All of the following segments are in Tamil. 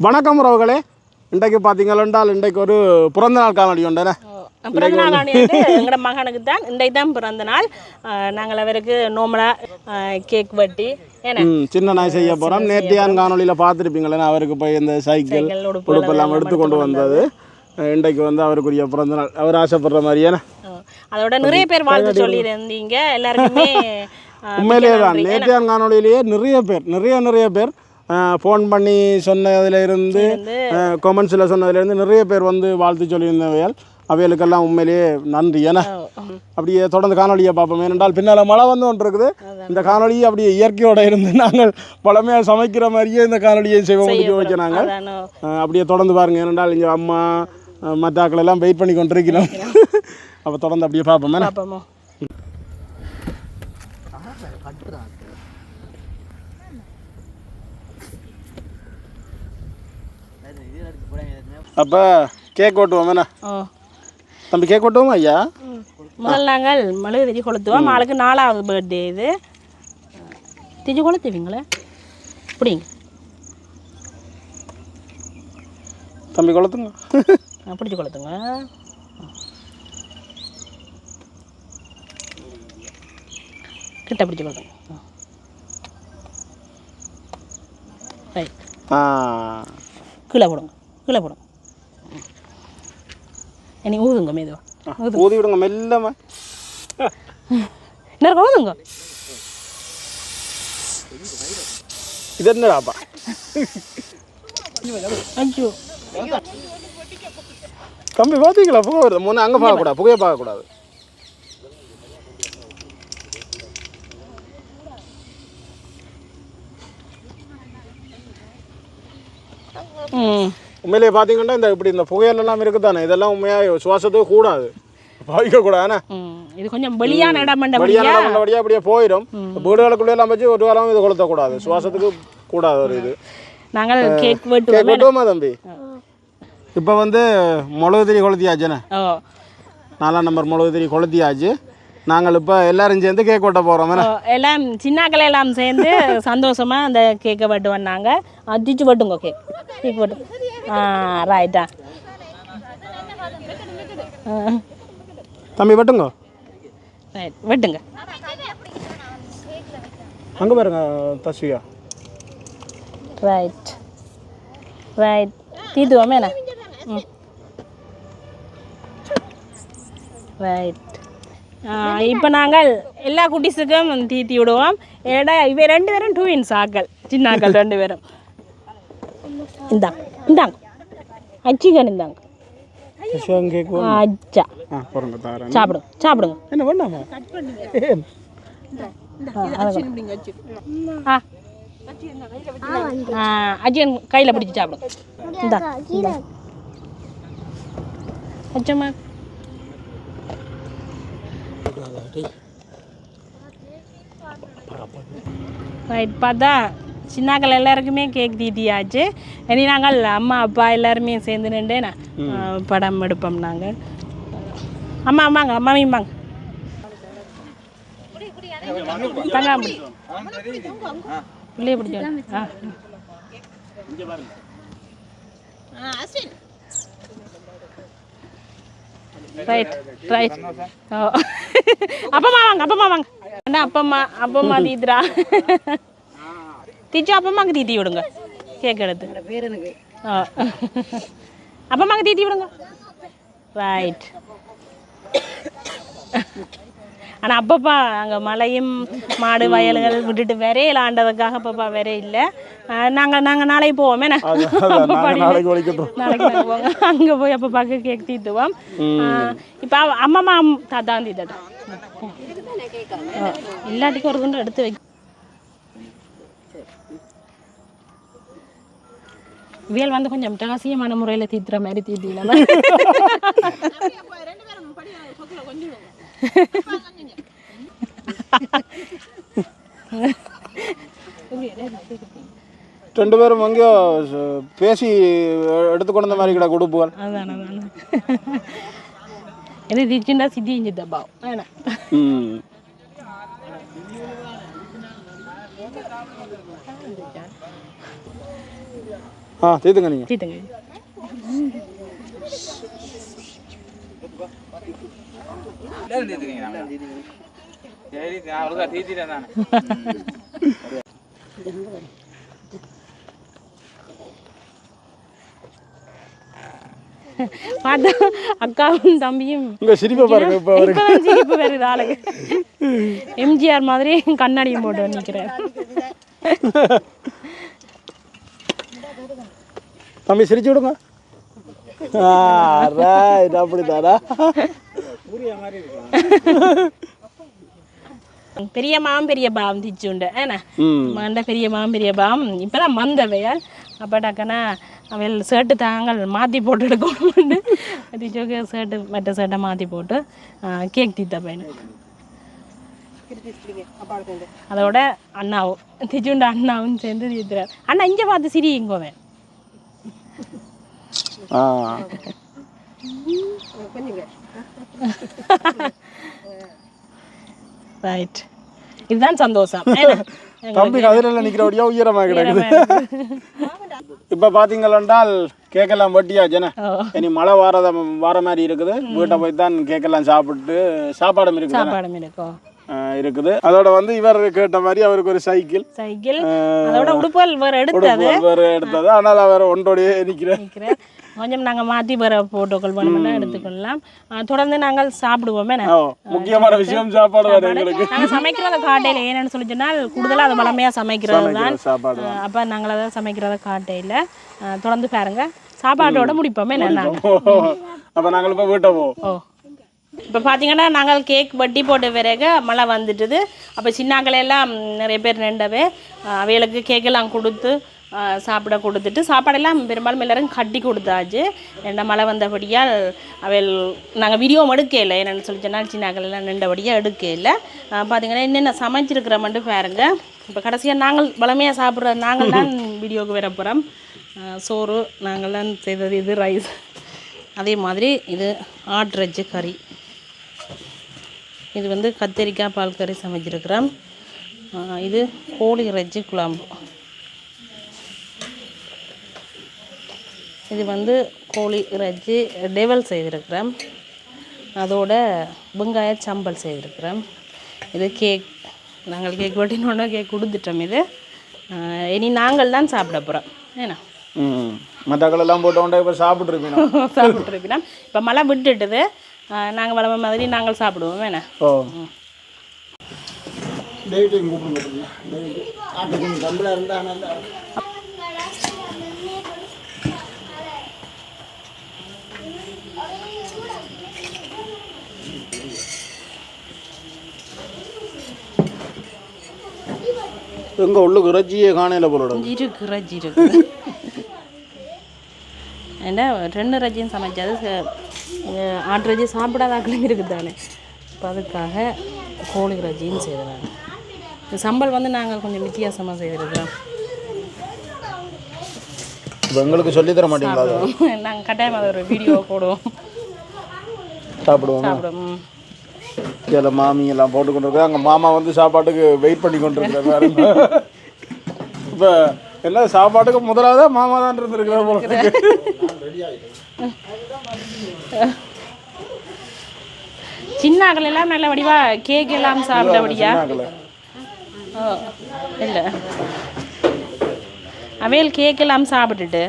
வணக்கம் உறவுகளே. இன்றைக்கு பார்த்தீங்களென்றால் இன்றைக்கு ஒரு பிறந்த நாள் காணொலி உண்டன பிறந்த நாள் எங்களோட மகனுக்கு தான் இன்றைக்கு தான் பிறந்த நாள் நாங்கள் அவருக்கு நோமலாக கேக் வெட்டி சின்ன நாய் செய்ய போகிறோம் நேத்தியான் காணொலியில் பார்த்துருப்பீங்களே அவருக்கு போய் இந்த சைக்கிள் சைக்கிள், உடுப்பு உடுப்பெல்லாம் எடுத்து கொண்டு வந்தது. இன்றைக்கு வந்து அவருக்குரிய பிறந்த நாள் அவர் ஆசைப்படுற மாதிரியே அஹ் அதோட நிறைய பேர் வாழ்த்து சொல்லியிருந்தீங்க. எல்லாருக்குமே உண்மையிலேயே தான் நன்றி. நேத்தியான் காணொலியிலேயே நிறைய பேர் நிறைய நிறைய பேர் ஃபோன் பண்ணி சொன்னதுல இருந்து கொமெண்ட்ஸில் சொன்னதுலேருந்து நிறைய பேர் வந்து வாழ்த்து சொல்லியிருந்தவையால் அவைகளுக்கெல்லாம் உண்மையிலேயே நன்றி. அஹ் அப்படியே தொடர்ந்து காணொலியை பார்ப்போம். ஏனென்றால் பின்னால் மழை வந்து ஒன்று இருக்குது. இந்த காணொலி அப்படியே இயற்கையோட இருந்து நாங்கள் பழமையாக சமைக்கிற மாதிரியே இந்த காணொலியை செய்வோம். வைக்க நாங்கள். அப்படியே தொடர்ந்து பாருங்க. ஏனென்றால் இங்கே அம்மா அஹ் மற்ற ஆட்கள் எல்லாம் வெயிட் பண்ணி கொண்டிருக்கிறோம். அப்போ தொடர்ந்து அப்படியே பார்ப்போம். என்ன? அப்போ கேக் ஓட்டுவோம் ஓ. தம்பி கேக் ஓட்டுவோமா ஐயா? முதல் நாங்கள் மெழுகு திரி கொளுத்துவோம். ஆளுக்கு நாலாவது பர்த்டே இது. திரி கொளுத்துவீங்களே? அப்படிங்க தம்பி கொளுத்துங்க. பிடிச்சி கொளுத்துங்க. கிட்ட பிடிச்சி கொளுத்துங்க. ரைட் ஆ. கீழே போடுங்க. கீழே போடுங்க. இனி ஊதுங்க மெதுவா ஊதி விடுங்க மெல்லமா என்ன ஊதுங்க இது என்னடாப்பா ஐயோ தம்பி பார்த்தீங்களா புகை வருது முன்னே அங்கே பார்க்கக்கூடாது புகையை பார்க்கக்கூடாது ம் உண்மையிலேயே பார்த்தீங்கன்னா இந்த இப்படி இந்த புகையிலெல்லாம் இருக்குதானே? இதெல்லாம் உண்மையாக சுவாசத்துக்கு கூடாது. பாவிக்கக்கூடாது ம் இது கொஞ்சம் வெளியான இடம் வழியான மண்டபடியா நல்லபடியாக அப்படியே போயிடும். வீடுகளுக்குள்ளே எல்லாம் வச்சு ஒரு காலம் இது கொளுத்தக்கூடாது. சுவாசத்துக்கு கூடாது ஒரு இது. நாங்கள் கேக் கேக் வெட்டுவோம் தம்பி? இப்போ வந்து மிளகு திரி கொளுத்தியாச்சுண்ணே நாலாம் நம்பர் மிளகு திரி கொளுத்தியாச்சு. நாங்கள் இப்போ எல்லாரும் சேர்ந்து கேக் வெட்ட போகிறோம் எல்லாம் சின்னாக்கள் எல்லாம் சேர்ந்து சந்தோஷமா அந்த கேக்கை வெட்டு வந்தாங்க. அதிச்சு வெட்டுங்க கேக் கேக் வெட்டு ஆ ரைட்டா தம்பி வெட்டுங்க. ரைட் வெட்டுங்க. அங்கே பாருங்க தஸ்வியா ரைட் ரைட் தீத்துவோமே ரைட் இப்போ நாங்கள் எல்லா குட்டீஸுக்கும் தீத்தி விடுவோம். ஏடா இவ ரெண்டு பேரும் டூ இன்ஸ் ஆக்கள். சின்ன ஆக்கள் ரெண்டு பேரும். இந்தாங்க. இந்தாங்க. அச்சிக்கன் இந்தாங்க அச்சா. சாப்பிடுங்க சாப்பிடுங்க. என்ன வேண்டாமா? ஏன்? ஆ. ஆ அஜியன் கையில் பிடிச்சி சாப்பிடுங்க. இந்தா. அச்சம்மா. ரைட் பார்த்தா சின்னாக்கள் எல்லாருக்குமே கேக் தீட்டியாச்சு இனி நாங்கள் அம்மா அப்பா எல்லாருமே சேர்ந்து நின்று நான் படம் எடுப்போம் நாங்கள். அம்மா அம்மாங்க அம்மாவையும் வாங்க தங்காம்படி பிள்ளைய பிடிச்சா ஆ. ரைட் ரைட் ஓ அப்பம்மா வாங்க அப்பம்மா வாங்க. அண்ணா அப்பம்மா அப்பம்மா தீத்துரா தீச்சு அப்பம்மாக்கு தீத்தி விடுங்க. கேக் எடுத்து. ஆ. அப்பம்மாக்கு தீத்தி விடுங்க. ரைட் ஆனால் அப்பப்பா அங்கே மலையும் மாடு வயல்கள் விட்டுட்டு விரையில் ஆண்டதுக்காக அப்பப்பா விரை இல்லை. நாங்கள் நாங்கள் நாளைக்கு போவோமே நாளைக்கு நாளைக்கு போங்க அங்கே போய் அப்பப்பாக்கு கேக் தீத்துவோம். இப்போ அம்மம்மா தாத்தா தீத்தட்டா எல்லாத்துக்கும் ஒரு குண்டு எடுத்து வை வியல் வந்து கொஞ்சம் ரகசியமான முறையில் தீத்துற மாதிரி தீத்தினா ரெண்டு பேரும் எங்கேயோ ச- பேசி எடுத்துக்கொண்டு மாதிரி கிட கொடுப்புகள் அதான் அதான். என்ன தீச்சுண்டா சித்தி இஞ்சித்தப்பா வேணாம் ம் ஆ தீத்துங்க நீங்கள் தீத்துங்க பார்த்தா அக்காவும் தம்பியும் சிரிப்பை பாருங்க இப்போ இப்பதான் சிரிப்பு வருது ஆளுக்கு. எம்ஜிஆர் மாதிரி கண்ணாடியும் போட்டு நிற்கிறேன் தம்பி சிரிச்சு விடுங்க. பெரிய மாம் பெரிய பாவம் திச்சுண்டு. ஏன்னா மண்ட பெரிய மாம் பெரிய பாவம் இப்பதான் வந்தவையால் அப்போ டக்குனா அவள் ஷர்ட்டு தாங்கள் மாற்றி போட்டு எடுக்கணும்னு திச்சோக்கு ஷர்ட்டு மற்ற ஷர்ட்டை மாற்றி போட்டு கேக் தீத்த பையனு அதோட அண்ணாவும் திச்சுண்டு அண்ணாவும் சேர்ந்து தீத்துறார் அண்ணா இங்கே பார்த்து சிரி இங்கோவன் ரைட் இதுதான் சந்தோஷம் தம்பி கதிரில் நிற்கிறபடியா உயரமாக கிடக்குது இப்போ பார்த்தீங்களென்றால் கேக்கெல்லாம் வட்டியா ஜன. இனி மழை வாரத வார மாதிரி இருக்குது. வீட்டை போய் தான் கேக்கெல்லாம் சாப்பிட்டு சாப்பாடும் இருக்குது இருக்குது. அதோட வந்து இவர் கேட்ட மாதிரி அவருக்கு ஒரு சைக்கிள். சைக்கிள். அதோட உடுப்பல் வேறு எடுத்தது. வேறு எடுத்தது. ஆனால் அவர் ஒன்றோடையே நினைக்கிறேன் கொஞ்சம் நாங்கள் மாற்றி வர போட்டோக்கள் வேணுமெல்லாம் எடுத்துக்கொள்ளலாம். தொடர்ந்து நாங்கள் சாப்பிடுவோமே முக்கியமான விஷயம் சாப்பாடு நாங்கள் சமைக்கிறத காட்டையில் ஏன்னு சொல்லி சொன்னால் கூடுதலாக அது வளமையாக சமைக்கிறது தான். அப்போ நாங்கள் அதை சமைக்கிறத காட்டையில் தொடர்ந்து பாருங்க. சாப்பாட்டோட முடிப்போமே நான் அப்போ நாங்கள் இப்போ வீட்டை போவோம் ஓ. இப்போ பார்த்தீங்கன்னா நாங்கள் கேக் வட்டி போட்ட பிறகு மழை வந்துட்டுது. அப்போ சின்னாக்களெல்லாம் நிறைய பேர் நின்றவே அவைகளுக்கு கேக்கெல்லாம் கொடுத்து சாப்பிட கொடுத்துட்டு சாப்பாடெல்லாம் பெரும்பாலும் எல்லாரும் கட்டி கொடுத்தாச்சு. என்ன மழை வந்தபடியால் அவள் நாங்கள் வீடியோ எடுக்கல. என்னென்னு சொல்லி சொன்னால் சின்னாக்கள்லாம் நின்றபடியாக எடுக்கல. பார்த்தீங்கன்னா என்னென்ன சமைச்சிருக்கிற மட்டும் பாருங்க. இப்போ கடைசியாக நாங்கள் வளமையாக சாப்பிட்ற நாங்கள் தான் வீடியோவுக்கு வர போகிறோம் சோறு நாங்கள் தான் செய்தது இது ரைஸ் அதே மாதிரி இது ஆட்ரஜ்ஜு கறி இது வந்து கத்திரிக்காய் பால் கறி சமைச்சிருக்கிறோம். இது கோழி இறைச்சி குழம்பு. இது வந்து கோழி இறைச்சி டெவல் செய்திருக்கிறோம் அதோட வெங்காய சம்பல் செய்திருக்கிறோம் இது கேக் நாங்கள் கேக் வெட்டினோட கேக் கொடுத்துட்டோம் இது. இனி நாங்கள் தான் சாப்பிட போகிறோம் ஏன்னா? ம் மற்றக்களெல்லாம் போட்டு கொண்டே இப்போ சாப்பிட்ருப்பீங்க சாப்பிட்ருக்கிறோம் இப்போ மழை விட்டுட்டுது. நாங்கள் வளமை மாதிரி நாங்கள் சாப்பிடுவோம். வேணா ஓ. டெய்லியும் கூப்பிடுங்க ஆட்டு கொஞ்சம் சம்பளம் இருந்தால் நல்லா எங்க உள்ளுக்கு இறைச்சியே காணையில போலோட இருக்கு ரஜ்ஜி இருக்கு ஏன்னா ரெண்டு ரஜ்ஜியும் சமைச்சது ஆட்டு ரஜ்ஜி சாப்பிடாத ஆக்களும் இருக்குது தானே இப்போ அதுக்காக கோழி ரஜ்ஜியும் செய்கிறாங்க சம்பல் வந்து நாங்கள் கொஞ்சம் வித்தியாசமாக செய்திருக்கிறோம் இப்போ எங்களுக்கு சொல்லி தர மாட்டீங்களா? நாங்கள் கட்டாயமாக ஒரு வீடியோ போடுவோம். சாப்பிடுவோம்? சாப்பிடுவோம். இதில் மாமி எல்லாம் போட்டு கொண்டு இருக்கு அங்கே மாமா வந்து சாப்பாட்டுக்கு வெயிட் பண்ணி கொண்டு இருக்கிறாரு இப்போ என்ன சாப்பாட்டுக்கு முதலாவது மாமா தான் இருந்திருக்கிறார் போல இருக்கு. சின்ன ஆக்கள் எல்லாம் நல்ல வடிவா கேக் எல்லாம் சாப்பிட்டபடியா சின்னாக்கள. ஓ இல்லை அவையல் கேக் எல்லாம் சாப்பிட்டுட்டு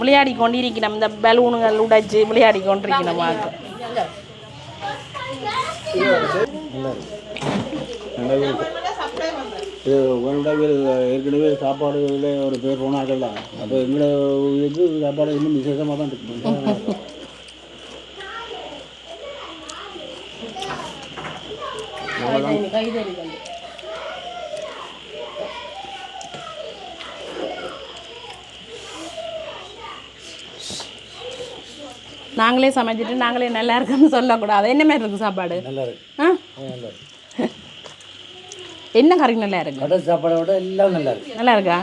விளையாடி கொண்டிருக்கணும் இந்த பலூனுகள் உடைச்சு விளையாடி கொண்டிருக்கணும் இருக்கு. இது உங்களுடைய ஏற்கனவே சாப்பாடுல ஒரு பேர் போனாக்கல்ல அப்போ எங்களோட இது சாப்பாடு இன்னும் விசேஷமாக தான் இருக்கு. நாங்களே சமைச்சிட்டு நாங்களே நல்லா இருக்குன்னு சொல்லக்கூடாது. என்ன மாதிரி இருக்கு சாப்பாடு? நல்லா இருக்கு. ஆ? நல்லா இருக்கு. என்ன கறி நல்லா இருக்கு? கடை சாப்பாடை விட எல்லாம் நல்லா இருக்கு. நல்லா இருக்கா?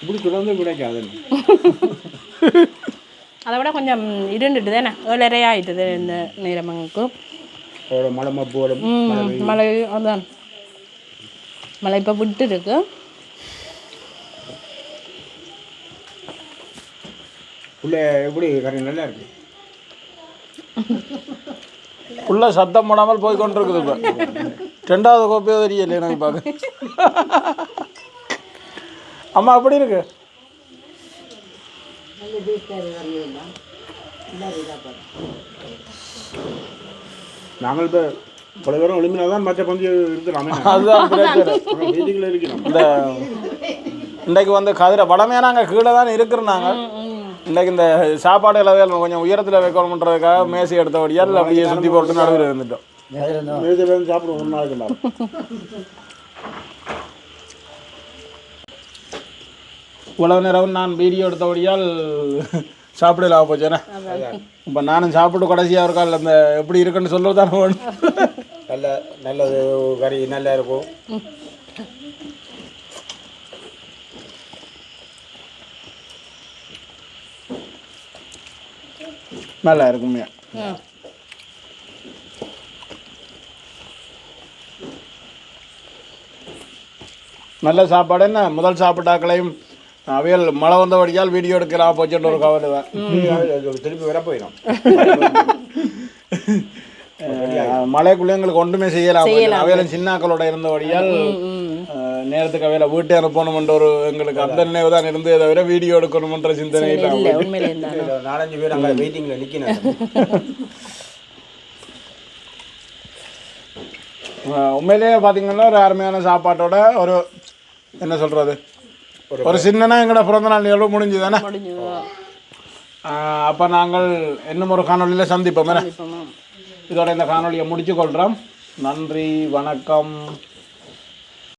இப்படி தொடர்ந்து கிடைக்காது அதை விட கொஞ்சம் இருண்டுட்டு தானே? ஏழரை ஆயிட்டுது இந்த நேரமங்களுக்கு அதோட மலை மப்போட ம் மழை அதான். மழை இப்போ விட்டு இருக்கு உள்ள எப்படி கறி நல்லா இருக்கு. உள்ள சத்தம் போடாமல் போய் கொண்டு இருக்குது இப்போ. ரெண்டாவது கோப்பையோ தெரியல எனக்கு பார்க்க அம்மா அப்படி இருக்கு? நாங்கள் இப்போ பல பேரும் எழுப்பினா தான் மற்ற பந்தி இருக்கிறோம் அதுதான் பிரச்சனை. வீட்டுக்குள்ள இருக்கிறோம் இந்த இன்றைக்கு வந்து கதிரை வடமையாக நாங்கள் கீழே தான் இருக்கிறோம் நாங்கள் இன்றைக்கு இந்த சாப்பாடு லெவல் கொஞ்சம் உயரத்தில் வைக்கணுன்றதுக்காக மேசை எடுத்தபடியால் அப்படியே சுற்றி போட்டு நடுவில் இருந்துட்டோம். சாப்பிடுவோம் ஒரு நாளைக்கு நாள் இவ்வளவு நேரம் நான் வீடியோ எடுத்தபடியால் சாப்பிடல போச்சேனே இப்போ நானும் சாப்பிட்டு கடைசியாக இருக்கால் அந்த எப்படி இருக்குன்னு சொல்ல தானே வேணும். நல்லது கறி நல்லா இருக்கும். நல்லா இருக்குமே நல்ல சாப்பாடு என்ன? முதல் சாப்பிட்டாக்களையும் அவையல் மழை வந்தபடியால் வீடியோ எடுக்கலாம் போச்சுட்டு ஒரு கவலை தான் திருப்பி வர போயிடும். மழைக்குள்ளே எங்களுக்கு ஒன்றுமே செய்யலாம். அவையிலும் சின்னாக்களோட இருந்தபடியால் அஹ், நேரத்துக்கு அவையில வீட்டை அனுப்பணும்ன்ற ஒரு எங்களுக்கு அந்த நினைவு தான் இருந்தே தவிர வீடியோ எடுக்கணுமன்ற சிந்தனை இல்லை நாலஞ்சு பேர் அங்கே வெயிட்டிங்கில் நிற்கணும் அஹ், உண்மையிலேயே பார்த்தீங்கன்னா ஒரு அருமையான சாப்பாட்டோட ஒரு என்ன சொல்றது? ஒரு சின்னனா எங்களோட பிறந்த நாள் நிகழ்வு முடிஞ்சு தானே முடிஞ்சது அப்போ நாங்கள் இன்னும் ஒரு காணொலியில் சந்திப்போம். இதோட இந்த காணொலியை முடிச்சு கொள்கிறோம் நன்றி வணக்கம்.